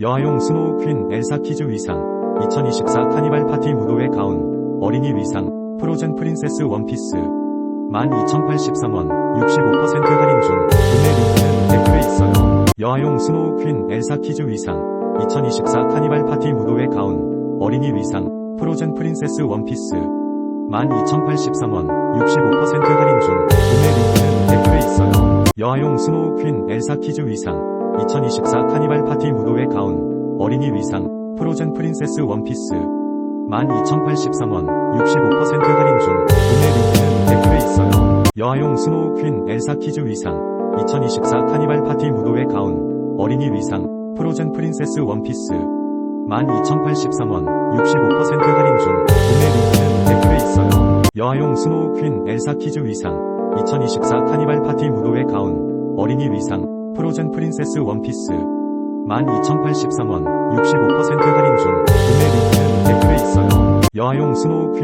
여아용 스노우 퀸 엘사 키즈 위상 2024 카니발 파티 무도회 가운 어린이 위상 프로젠 프린세스 원피스 12,083원 65% 할인 중 구매 링크는 댓글에 있어요. 여아용 스노우 퀸 엘사 키즈 위상 2024 카니발 파티 무도회 가운 어린이 위상 프로젠 프린세스 원피스 12,083원 65% 할인 중 구매 링크는 댓글에 있어요. 여아용 스노우 퀸 엘사 키즈 위상 2024 카니발 파티 무도회 가운 어린이 위상 프로젠 프린세스 원피스 12,083원 65% 할인 중 구매 링크는 댓글에 있어요. 여아용 스노우 퀸 엘사 키즈 위상 2024 카니발 파티 무도회 가운 어린이 위상 프로젠 프린세스 원피스 12,083원 65% 할인 중 구매 링크는 댓글에 있어요. 여아용 스노우 퀸 엘사 키즈 위상 2024 카니발 파티 무도회 가운 어린이 위상 프로젠 프린세스 원피스 12,083원 65% 할인 중 구매 링크는 댓글에 있어요. 여아용 스노우 퀸